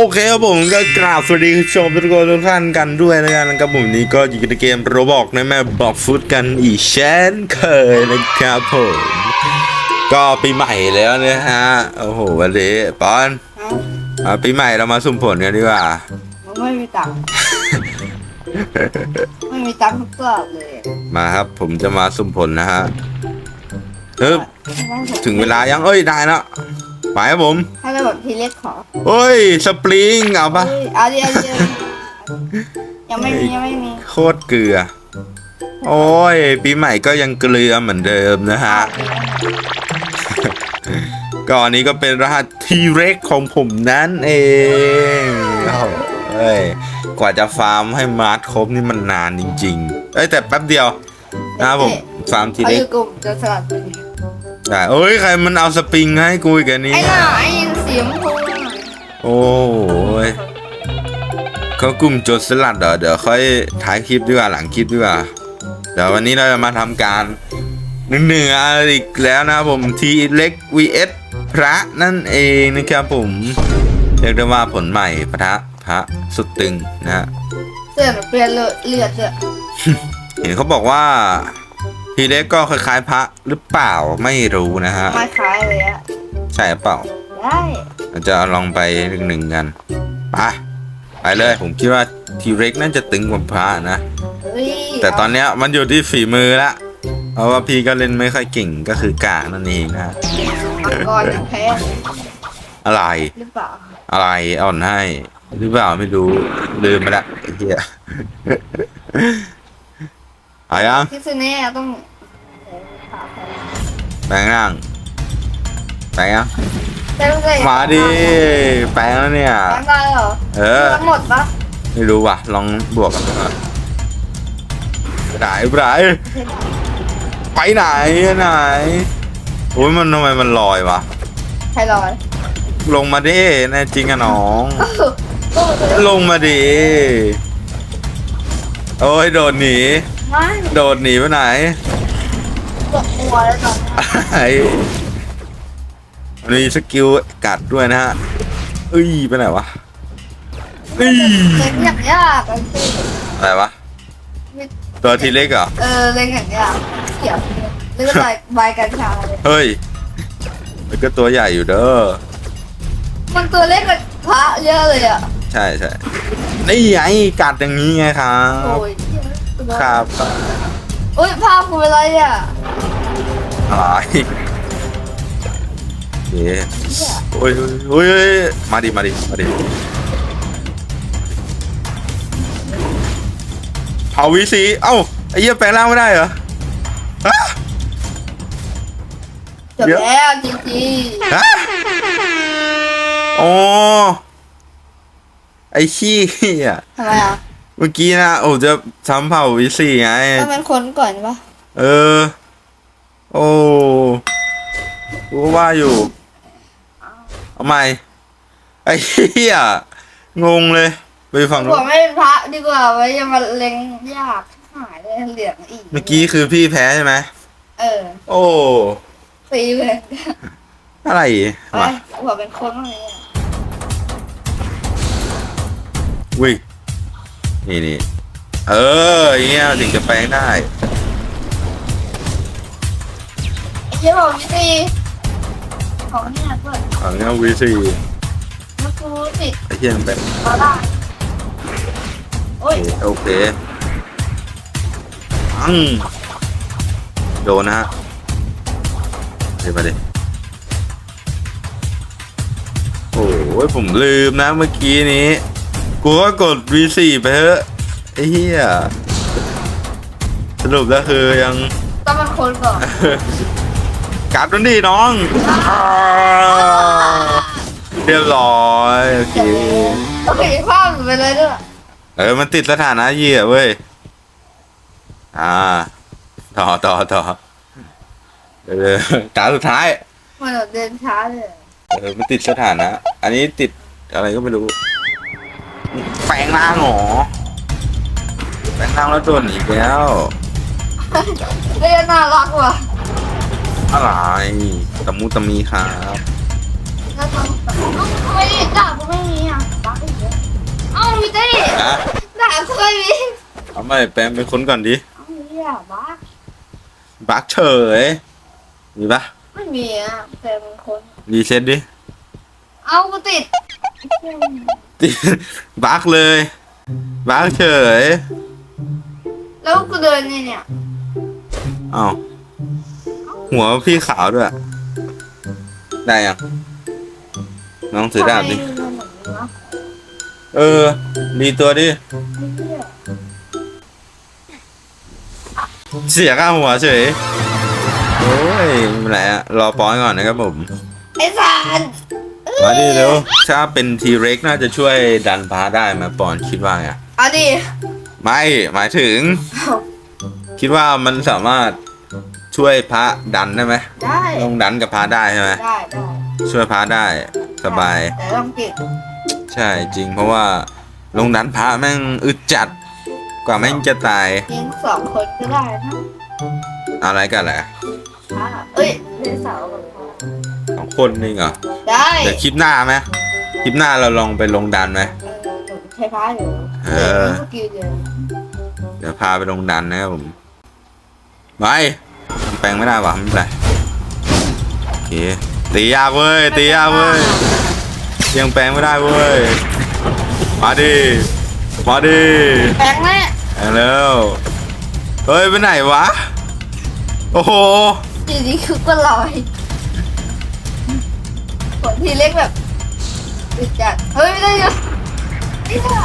โอเคครับผมก็กราบสวัสดีคุณผู้ชมทุกคนทุกท่านกันด้วยนะกันนะครับผมนี้ก็อยู่ในเกมโรบอกในแมปบอกฟุตกันอีกเช่นเคยนะครับผมก็ปีใหม่แล้วนะฮะโอ้โหวันนี้ปอนอะปีใหม่เรามาสุ่มผลกันดีกว่ามันไม่มีตังค์ไม่มีตังค์ทุกรอบเลยมาครับผมจะมาสุ่มผลนะฮะเฮ้ยถึงเวลายังเอ้ยได้แล้วไปครับผม ถ้าเราแบบทีเล็กขอเฮ้ย สปริง เอาปะเฮ้ยเอาดิเอาดิเอาดิยังไม่มียังไม่มีโคตรเกลือ โอ้ย ปีใหม่ก็ยังเกลือเหมือนเดิมนะฮะก่อนนี้ก็เป็นรหัสทีเร็กของผมนั่นเองโอ้โหเอ้ยกว่าจะฟาร์มให้มาร์ทครบนี่มันนานจริง ๆ เอ้ยแต่แป๊บเดียวนะครับผมฟาร์มทีเขาเล็อกยู่กลุ่มจะสลัดไปดิได้เอ้ยใครมันเอาสปริงให้กูอีกอันนี้ ไอ้หน่าไอ้เสียงพูดโอ้ยเขากลุ่มโจทย์สลัดเหรอเดี๋ยวค่อยท้ายคลิปดีกว่าหลังคลิปดีกว่า เดี๋ยววันนี้เราจะมาทำการหนึ่งหนึ่งอีกแล้วนะครับผมทีเล็ก vs พระนั่นเองนะครับผมเรียกได้ว่าผลใหม่พระพระสุดตึงนะฮะเสื้อหนูเปลี่ยนเลือดเลือดเลยเห็นเขาบอกว่าทีเล็กก็คล้ายๆพระหรือเปล่าไม่รู้นะฮะไม่คล้ายเลยอะใช่เปล่า ได้เราจะลองไปหนึ่งหนึ่งกันไปไปเลย ผมคิดว่าทีเร็กน่าจะตึงกว่าพระนะ เฮ้ยแต่ตอนเนี้ยมันอยู่ที่ฝีมือละเพราะว่าพี่ก็เล่นไม่ค่อยเก่งก็คือกานั่นเองนะฮะมังกรยังแพ้อะไร หรือเปล่าอะไรอ่อนให้ หรือเปล่าไม่รู้ลืมไปละไอ้เหี้ยเอายังที่สุดนี้ต้องเออขาแพ้ แปลงร่างแปลงยัง แต่ไม่เคยมาดิแปลงแล้วเนี่ยแพ้ได้เหรอเออ ทั้งหมดปะไม่รู้ว่ะ ลองบวกกันดูหน่อยไหนไปไหนไปไหนไหนโอ้ยมันทำไมมันลอยวะ ใครลอยลงมาดิแน่จริงอะน้องก็เลยลงมาดิโอ้ยโดดหนี ไม่โดดหนีไปไหนตกหัวแล้วตอนนี้ ไอ้ มีสกิลกัดด้วยนะฮะเอ้ยไปไหนวะเอ้ยเล็งอย่างยากไอ้ที่อะไรวะตัวทีเล็กเหรอเออเล็งอย่างยากเขียวหรือใบใบกัญชาเลยเฮ้ยมันก็ตัวใหญ่อยู่เด้อมันตัวเล็กกว่าพระเยอะเลยอะใช่ใช่นี่ไงกัดอย่างนี้ไงครับโอ้ยครับโอ้ยภาพกูเป็นไรอะอะไร เย้โอ้ยโอ้ยโอ้ยมาดิมาดิมาดิเผาวีซีเอ้าไอ้เหี้ยแปลงร่างไม่ได้เหรอฮะจบแล้วจริงฮะอ๋อไอ้ขี้อะๆทำไมอะเมื่อกี้นะโอ้จะทำเผาวีซีไง ต้องเป็นคนก่อนปะเออ โอ้กูก็ว่าอยู่ เอาใหม่ไอ้เหี้ยงงเลยไปฝั่งบนู้อนกไม่เป็นพระดีกว่าไว้อยังมาเล็งยากหายเลยเหลืองอีกเมื่อกี้คือพี่แพ้ใช่ไหม เออโอ้ตีเลยอะไรไอ้วะหัวเป็นคนอะไรอะวินี่นี่เอออย่างเงี้ยถึงจะแปลงได้ไอ้เหี้ยบอกวิธี ของเนี่ยเพื่อนฝั่งเนี้วีซีเมื่อกูติดไอ้เหี้ยมันแปลงเขาได้โอ้ยโอเคอังโดนนะฮะเดี๋ยวมาดิโอ้ยผมลืมนะเมื่อกี้นี้กูก็กด V4 ไปเถอะไอ้เหี้ยสรุปแล้วคือยังต้องเป็นคนก่อน กัดมันดิน้องอ่าเรียบร้อยโอเคโอเคภาพมันเป็นอะไรด้วยเออมันติดสถานะเหยี่ยเว้ยอ่า ต่อต่อต่อเออตาสุดท้ายมันแบบเดินช้าเลยเออมันติดสถานะ อันนี้ติดอะไรก็ไม่รู้แปลงร่างเหรอแปลงร่างแล้วโดนอีกแล้ว เรียนน่ารักว่ะ อะไรตะมูตะมีครับน่าทำไม่ได้ด่ากูไม่มีอะบ้านะด่าเคยมีเอาไม่แปลงเป็นคนก่อนดิเอาเหี้ยบ้าบักเฉยมีปะไม่มีอะแต่บางคนรีเซ็ตดิเอากูติดติดบักเลยบักเฉยแล้วกูเดินนี่เนี่ยเอ้า หัวพี่ขาวด้วย ได้ยังน้องถือดาบดิทำไมเดินแบบนี้วะเออรีตัวดิไอ้เหี้ยเสียค่าหัวเฉย โอ้ยไม่เป็นไรอะรอปอนก่อนนะครับผม ไอ้สารมาดิเร็วถ้าเป็นทีเร็กน่าจะช่วยดันพาได้ไหมปอนคิดว่าไงเอาดิไม่ หมายถึง คิดว่ามันสามารถ ช่วยพระดันได้ไหมได้ลงดันกับพระได้ใช่ไหมได้ได้ช่วยพระได้สบาย แต่ต้องเก็บใช่จริงเพราะว่าลงดันพระแม่งอึดจัดกว่าแม่งจะตายยิงสองคนก็ได้นะอะไรกันแหละพระเอ้ยเล่นเสากับพระสองคนนี่เหรอได้เดี๋ยวคลิปหน้าไหมคลิปหน้าเราลองไปลงดันไหมเออหนูใช้พระอยู่เออสกิลเดียวเดี๋ยวพาไปลงดันนะครับผมไป แปลงไม่ได้ว่ะไม่เป็นไรโอเคตียากเว้ยตียากเว้ยยังแปลงไม่ได้เว้ยมาดิมาดิแปลงแม่แปลงแล้วเฮ้ยไปไหนวะโอ้โหอยู่ดีคือก็ลอยผลทีเล็กแบบอึดจัดเฮ้ยไม่ได้ยังไม่ได้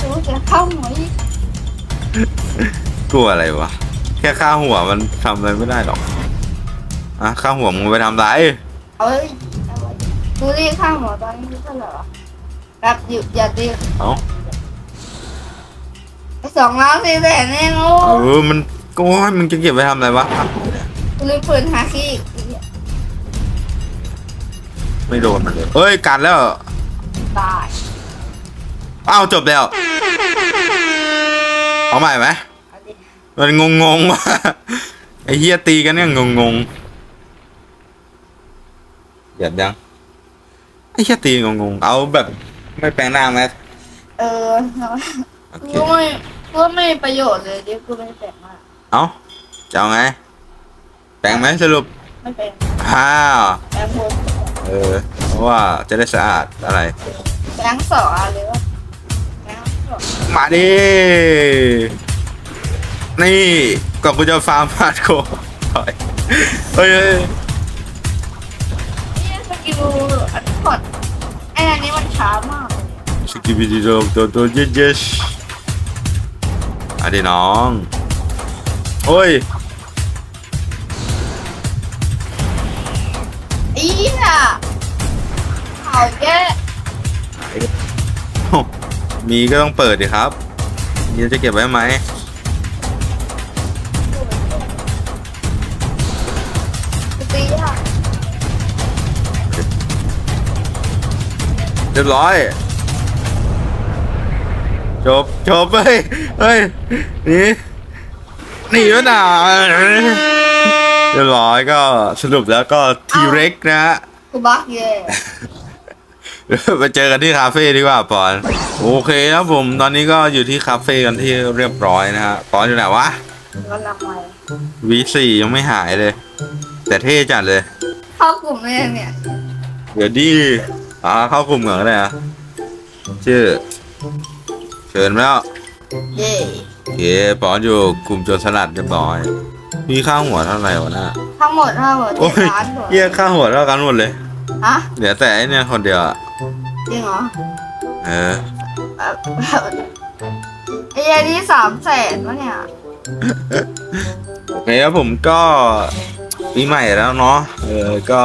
ดูจะเข้าหมวยกลัวอะไรวะ แค่ค่าหัวมันทำอะไรไม่ได้หรอกอะค่าหัวมึงไปทำไรเอ้ยเอาไว้ดูดิข้าวหมอตอนนี้เท่าไหร่วะแบบหยุดอย่าตีเอ้าสองล้านสี่แสนเองโอ้เออมันก็ว่ามึงจะเก็บไว้ทำอะไรวะกูเลยปืนหาขี้อีกไม่โดนมันเลยเอ้ยกันแล้วตายอ้าวจบแล้ว เอาใหม่ไหมเอาดิ มันงงงๆว่ะไอ้เฮียตีกันเนี่ยงงงๆหยัดยังไอ้เฮียตีงงงๆเอาแบบไม่แปลงหน้าไหมเออโอเคกูไม่กูไม่มีประโยชน์เลยดิกูไม่ได้แปลงมากเอาจะเอาไง แปลงไหมสรุปไม่เป็นอ้าวแปลงบนเออเพราะว่าจะได้สะอาดอะไรแปลงสองอะไรวะแปลงสองมาดิ นี่ก่อนกูจะฟาร์มพาดโคถอยเฮ้ยเฮ้ยนี่สกิลอันพอดไอ้อันนี้มันช้ามากสกิบิดิโดตัวตัวเยสเยสอะดิน้องโอ้ยอีน่ะเอาแกมีก็ต้องเปิดดิครับมีจะเก็บไว้ไหม เรียบร้อย จบจบเฮ้ยเฮ้ยหนี่นี่วะน่ะเรียบร้อยก็สรุปแล้วก็ทีเร็กนะฮะ กูบักเย่ไปเจอกันที่คาเฟ่ดีกว่าปอนโอเคครับผมตอนนี้ก็อยู่ที่คาเฟ่กันที่เรียบร้อยนะฮะปอนอยู่ไหนวะกำลังไปวีสี่ยังไม่หายเลย แต่เท่จัดเลย เข้ากลุ่มเลยเนี่ย เดี๋ยวดี อ่าเข้ากลุ่มก่อนก็ได้อะชื่อ เชิญแล้วเย่โอเคปอนอยู่กลุ่มโจรสลัดเรียบร้อย มีค่าหัวเท่าไหร่วะน่ะทั้งหมดทั้งหมดโอ้ยล้านกว่าเยี่ยค่าหัวเท่ากันหมดเลย ฮะเหลือแต่ไอเนี่ยคนเดียวอะจริงเหรอเออ เอ่อไอ้ยันนี้สามแสนวะเนี่ย โอเคครับผมก็ปีใหม่แล้วเนาะเออก็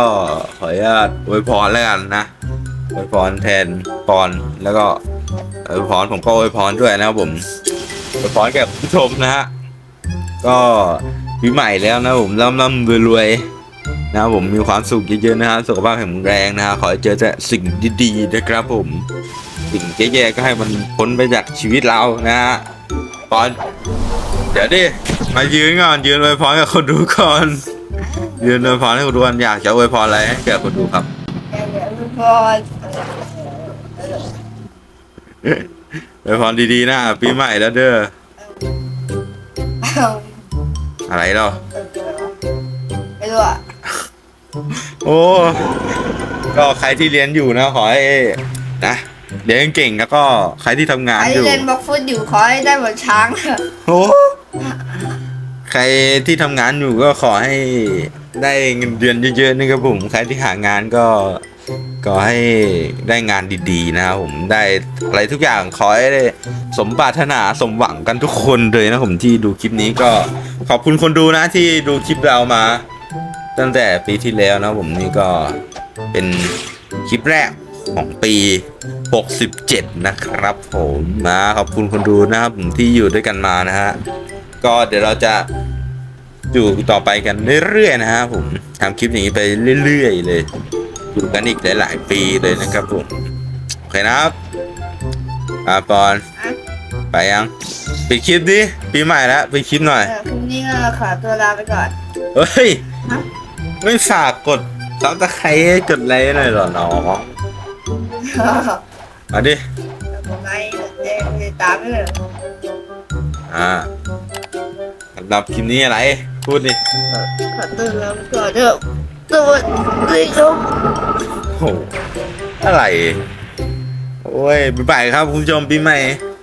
ขออนุญาตอวยพรแล้วกันนะ อวยพรแทนปอนแล้วก็อวยพรผมก็อวยพรด้วยนะครับผมอวยพรแก่ผู้ชมนะฮะก็ปีใหม่แล้วนะผมร่ำร่ำรวยๆนะครับผมมีความสุขเยอะๆนะฮะสุขภาพแข็งแรงนะฮะขอให้เจอแต่สิ่งดีๆนะครับผม สิ่งแย่ๆก็ให้มันพ้นไปจากชีวิตเรานะฮะปอนเดี๋ยวดิมายืนก่อนยืนอวยพรกับคนดูก่อน ยืนอวยพรให้คนดูก่อนอยากจะอวยพรอะไรให้แก่คนดูครับเดี๋ ยวเดี๋ยวทุกคนโวยพรดีๆนะปีใหม่แล้วเด้อเอาอะไรเนาะไม่รู้อะโอ้ก็ใครที่เรียนอยู่นะขอให้นะเรียนเก่งแล้วก็ใครที่ทำงานไอ้อยู่ เล่นบล็อกฟุตอยู่ขอให้ได้เหมือนช้างโอ้ใครที่ทำงานอยู่ก็ขอให้ได้เงินเดือนเยอะๆนะครับผม ใครที่หางานก็ ก็ให้ได้งานดีๆนะครับผมได้อะไรทุกอย่างขอให้ได้สมปรารถนาสมหวังกันทุกคนเลยนะผมที่ดูคลิปนี้ก็ขอบคุณคนดูนะที่ดูคลิปเรามา ตั้งแต่ปีที่แล้วนะผมนี่ก็เป็นคลิปแรกของปี 67 นะครับผมมาขอบคุณคนดูนะครับผมที่อยู่ด้วยกันมานะฮะก็เดี๋ยวเราจะอยู่ต่อไปกันเรื่อยๆนะฮะผมทำคลิปอย่างนี้ไปเรื่อย ๆ เลย อยู่กันอีกหลาย ๆ ปีเลยนะครับผมโอเคนะครับอาปอนอะไปยังปิดคลิปดิปีใหม่แล้วปิดคลิปหน่อยเออพรุ่งนี้ก็ขอตัวลาไปก่อนเฮ้ยฮะไม่ฝากกดซับสไครต์ให้กดไลค์หน่อยเหรอน้องมาดิผมไลค์เจ๊ไปตามไม่เลยอ่าสำหรับคลิปนี้อะไร พูดดิขอตัวลาไปก่อนเด้อ สวัสดีครับโอ้โหอะไร โอ้ยบ๊ายบายครับคุณผู้ชมปีใหม่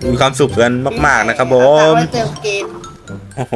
มีความสุขกันมาก ๆ นะครับผมไว้เติมเกม โอ้โห